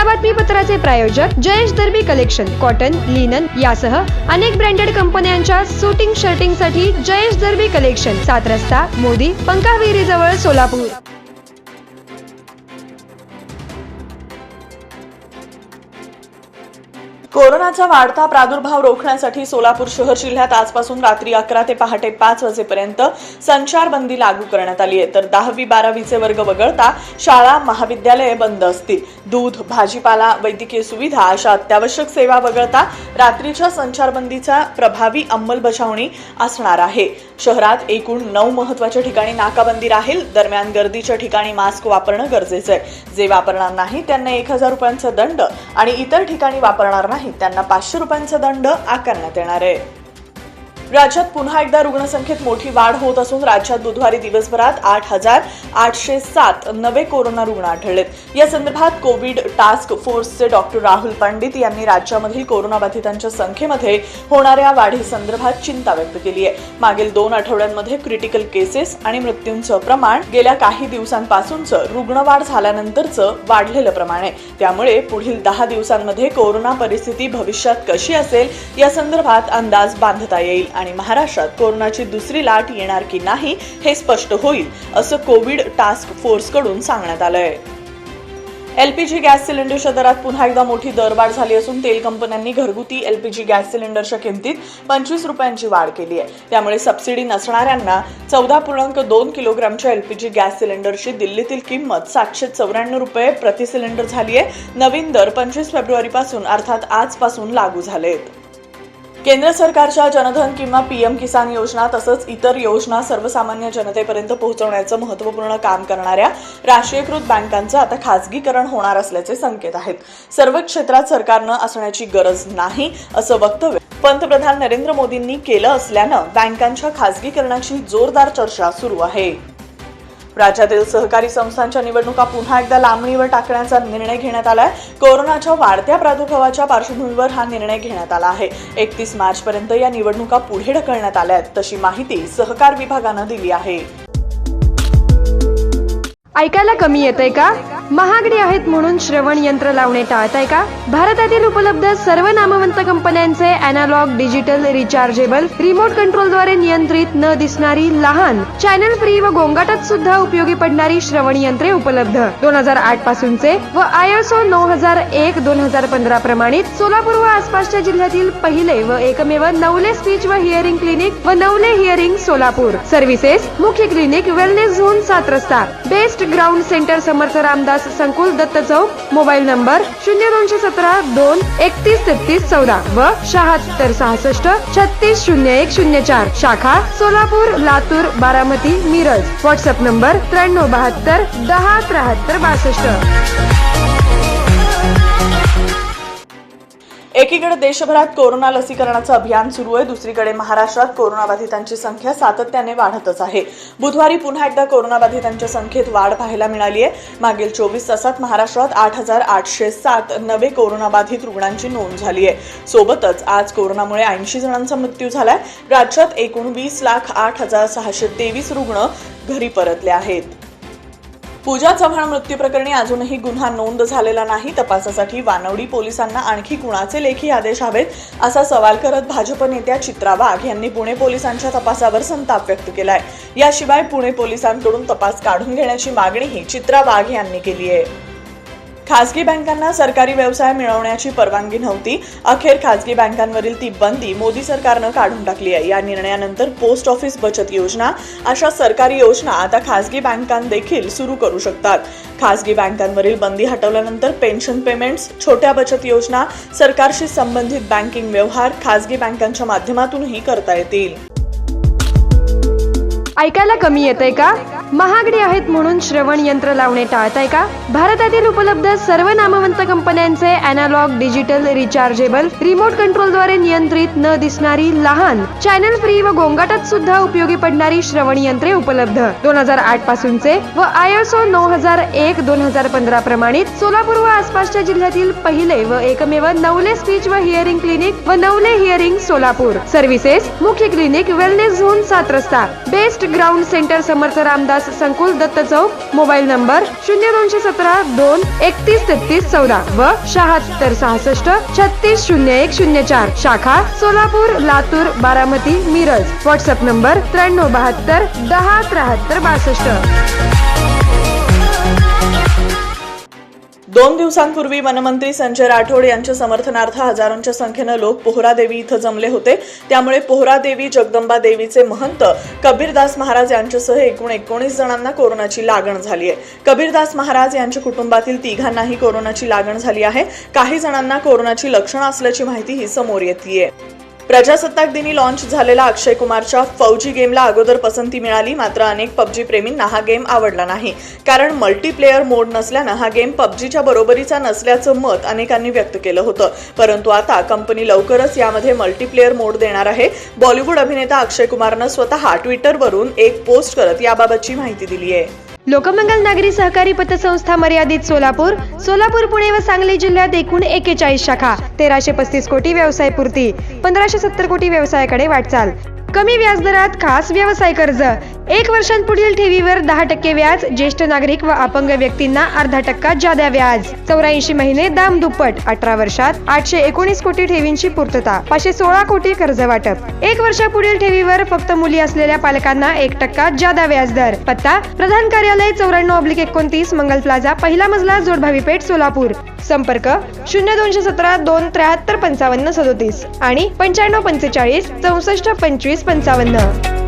या बातमीपत्राचे प्रायोजक Jayesh Darbi collection cotton linen यासह अनेक ब्रँडेड कंपन्यांच्या शूटिंग शर्टिंगसाठी जयेश दर्बी कलेक्शन सात रस्ता मोदी पंकाविरी जवळ सोलापूर. कोरोनाचा वाढता प्रादुर्भाव रोखण्यासाठी सोलापूर शहर जिल्ह्यात आजपासून रात्री अकरा ते पहाटे पाच वाजेपर्यंत संचारबंदी लागू करण्यात आली आहे. तर दहावी बारावीचे वर्ग वगळता शाळा महाविद्यालये बंद असतील. दूध भाजीपाला वैद्यकीय सुविधा अशा अत्यावश्यक सेवा वगळता रात्रीच्या संचारबंदीचा प्रभावी अंमलबजावणी असणार आहे. शहरात एकूण नऊ महत्त्वाच्या ठिकाणी नाकाबंदी राहील. दरम्यान गर्दीच्या ठिकाणी मास्क वापरणं गरजेचं आहे. जे वापरणार नाही त्यांना एक हजार रुपयांचा दंड आणि इतर ठिकाणी वापरणार नाही त्यांना पाचशे रुपयांचा दंड आकारण्यात येणार आहे. राज्यात पुन्हा एकदा रुग्णसंख्येत मोठी वाढ होत असून राज्यात बुधवारी दिवसभरात आठ हजार आठशे सात नवे कोरोना रुग्ण आढळलेत या संदर्भात कोविड टास्क फोर्सचे डॉक्टर राहुल पंडित यांनी राज्यामधील कोरोनाबाधितांच्या संख्येमध्ये होणाऱ्या वाढीसंदर्भात चिंता व्यक्त केली आहे. मागील दोन आठवड्यांमध्ये क्रिटिकल केसेस आणि मृत्यूंचं प्रमाण गेल्या काही दिवसांपासूनचं रुग्णवाढ झाल्यानंतरचं वाढलेलं प्रमाण आहे. त्यामुळे पुढील दहा दिवसांमध्ये कोरोना परिस्थिती भविष्यात कशी असेल या संदर्भात अंदाज बांधता येईल. आणि महाराष्ट्रात कोरोनाची दुसरी लाट येणार की नाही हे स्पष्ट होईल असं कोविड टास्क फोर्सकडून सांगण्यात आलंय. एलपीजी गॅस सिलेंडरच्या दरात पुन्हा एकदा मोठी दरवाढ झाली असून तेल कंपन्यांनी घरगुती एलपीजी गॅस सिलेंडरच्या किमतीत पंचवीस रुपयांची वाढ केली आहे. त्यामुळे सबसिडी नसणाऱ्यांना चौदा पूर्णांक दोन किलोग्रामच्या एलपीजी गॅस सिलेंडरची दिल्लीतील किंमत सातशे चौऱ्याण्णव रुपये प्रति सिलेंडर झाली आहे. नवीन दर पंचवीस फेब्रुवारीपासून अर्थात आजपासून लागू झालेत. केंद्र सरकारच्या जनधन किंवा पीएम किसान योजना तसंच इतर योजना सर्वसामान्य जनतेपर्यंत पोहोचवण्याचं महत्त्वपूर्ण काम करणाऱ्या राष्ट्रीयकृत बँकांचं आता खासगीकरण होणार असल्याचे संकेत आहेत. सर्व क्षेत्रात सरकारनं असण्याची गरज नाही असं वक्तव्य पंतप्रधान नरेंद्र मोदींनी केलं असल्यानं बँकांच्या खासगीकरणाची जोरदार चर्चा सुरू आहे. राज्यातील सहकारी संस्थांच्या निवडणुका पुन्हा एकदा लांबणीवर टाकण्याचा निर्णय घेण्यात आलाय. कोरोनाच्या वाढत्या प्रादुर्भावाच्या पार्श्वभूमीवर हा निर्णय घेण्यात आला आहे. एकतीस मार्च पर्यंत या निवडणुका पुढे ढकलण्यात आल्या आहेत तशी माहिती सहकार विभागानं दिली आहे. ऐकायला कमी येतंय का? महागडी आहेत म्हणून श्रवण यंत्र लावणे टाळताय का? भारतातील उपलब्ध सर्व नामवंत कंपन्यांचे अॅनालॉग डिजिटल रिचार्जेबल रिमोट कंट्रोलद्वारे नियंत्रित न दिसणारी लहान चॅनल फ्री व गोंगाटात सुद्धा उपयोगी पडणारी श्रवण यंत्रे उपलब्ध. दोन हजार आठ पासूनचे व आयएसओ नऊ हजार एक दोन हजार पंधरा प्रमाणित सोलापूर व आसपासच्या जिल्ह्यातील पहिले व एकमेव नवले स्पीच व हिअरिंग क्लिनिक व नवले हिअरिंग सोलापूर. सर्व्हिसेस मुख्य clinic wellness zone Saat Rasta. Best ground centre Samarth Ramdas संकुल दत्त चौक मोबाईल नंबर शून्य दोनशे सतरा दोन एकतीस तेहतीस चौदा व शहात्तर सहासष्ट छत्तीस शून्य एक शून्य चार शाखा सोलापूर लातूर बारामती मिरज. व्हॉट्सअप नंबर त्र्याण्णव बहात्तर दहा त्र्याहत्तर बासष्ट. एकीकडे देशभरात कोरोना लसीकरणाचं अभियान सुरू आहे दुसरीकडे महाराष्ट्रात कोरोनाबाधितांची संख्या सातत्याने वाढतच आहे. बुधवारी पुन्हा एकदा कोरोनाबाधितांच्या संख्येत वाढ पाहायला मिळाली आहे. मागील चोवीस तासात महाराष्ट्रात आठ हजार आठशे सात नवे कोरोनाबाधित रुग्णांची नोंद झाली आहे. सोबतच आज कोरोनामुळे ऐंशी जणांचा मृत्यू झालाय. राज्यात एकूण वीस लाख आठ हजार सहाशे तेवीस रुग्ण घरी परतले आहेत. पूजा चव्हाण मृत्यू प्रकरणी अजूनही गुन्हा नोंद झालेला नाही. तपासासाठी वानवडी पोलिसांना आणखी कुणाचे लेखी आदेश हवेत असा सवाल करत भाजप नेत्या चित्रा वाघ यांनी पुणे पोलिसांच्या तपासावर संताप व्यक्त केलाय. याशिवाय पुणे पोलिसांकडून तपास काढून घेण्याची मागणीही चित्रा वाघ यांनी केली आहे खासगी बँकांना सरकारी व्यवसाय मिळवण्याची परवानगी नव्हती. अखेर खासगी बँकांवरील ती बंदी मोदी सरकारनं काढून टाकली आहे. या निर्णयानंतर पोस्ट ऑफिस बचत योजना अशा सरकारी योजना आता खासगी बँकां देखील सुरू करू शकतात. खासगी बँकांवरील बंदी हटवल्यानंतर पेन्शन पेमेंट्स छोट्या बचत योजना सरकारशी संबंधित बँकिंग व्यवहार खासगी बँकांच्या माध्यमातूनही करता येतील. ऐकायला कमी येतंय का? महागडी आहेत म्हणून श्रवण यंत्र लावणे टाळताय का? भारतातील उपलब्ध सर्व नामवंत कंपन्यांचे अॅनालॉग डिजिटल रिचार्जेबल रिमोट कंट्रोलद्वारे नियंत्रित न दिसणारी लहान चॅनल फ्री व गोंगाटात सुद्धा उपयोगी पडणारी श्रवण यंत्रे उपलब्ध. दोन हजार आठ पासूनचे व आयएसओ नऊ हजार एक दोन हजार पंधरा प्रमाणित सोलापूर व आसपासच्या जिल्ह्यातील पहिले व एकमेव नवले स्पीच व हिअरिंग क्लिनिक व नवले हिअरिंग सोलापूर. सर्व्हिसेस मुख्य clinic wellness zone Saat Rasta. Best ground centre Samarth Ramdas संकुल दत्त चौक मोबाईल नंबर शून्य दोनशे सतरा दोन एकतीस तेहतीस चौदा व शहात्तर सहासष्ट छत्तीस शून्य एक शून्य चार शाखा सोलापूर लातूर बारामती मिरज. व्हॉट्सअप नंबर त्र्याण्णव बहात्तर दहा त्र्याहत्तर बासष्ट. दोन दिवसांपूर्वी वनमंत्री संजय राठोड यांच्या समर्थनार्थ हजारोंच्या संख्येनं लोक पोहरा देवी इथं जमले होते. त्यामुळे पोहरा देवी जगदंबा देवीचे महंत कबीरदास महाराज यांच्यासह एकूण एकोणीस जणांना कोरोनाची लागण झाली आहे. कबीरदास महाराज यांच्या कुटुंबातील तिघांनाही कोरोनाची लागण झाली आहे. काही जणांना कोरोनाची लक्षणं असल्याची माहितीही समोर येते प्रजासत्ताक दिनी लॉन्च झालेला अक्षय कुमारच्या फौजी गेमला अगोदर पसंती मिळाली मात्र अनेक पबजी प्रेमींना हा गेम आवडला नाही. कारण मल्टीप्लेअर मोड नसल्यानं हा गेम पबजीच्या बरोबरीचा नसल्याचं मत अनेकांनी व्यक्त केलं होतं. परंतु आता कंपनी लवकरच यामध्ये मल्टीप्लेअर मोड देणार आहे. बॉलिवूड अभिनेता अक्षय कुमारनं स्वतः ट्विटरवरून एक पोस्ट करत याबाबतची माहिती दिली आहे लोकमंगल नागरी सहकारी पतसंस्था मर्यादित सोलापूर सोलापूर पुणे व सांगली जिल्ह्यात एकूण एकेचाळीस शाखा तेराशे पस्तीस कोटी व्यवसाय पूर्ती पंधराशे सत्तर कोटी व्यवसायाकडे वाटचाल. कमी व्याजदरात खास व्यवसाय कर्ज. एक वर्षांपुढील ठेवीवर दहा टक्के व्याज ज्येष्ठ नागरिक व अपंग व्यक्तींना अर्धा टक्का जादा व्याज. चौऱ्याऐंशी महिने दाम दुप्पट अठरा वर्षात आठशे एकोणीस कोटी ठेवींची पूर्तता पाचशे सोळा कोटी कर्ज वाटप. एक वर्षापुढील ठेवीवर फक्त मुली असलेल्या पालकांना एक टक्का जादा व्याज दर. पत्ता प्रधान कार्यालय चौऱ्याण्णव ऑब्लिक एकोणतीस मंगल प्लाझा पहिला मजला जोडभावी पेठ सोलापूर. संपर्क शून्य दोनशे सतरा दोन त्र्याहत्तर पंचावन्न सदोतीस आणि पंच्याण्णव पंचेचाळीस चौसष्ट पंचवीस पंचवीस पंचावन्न.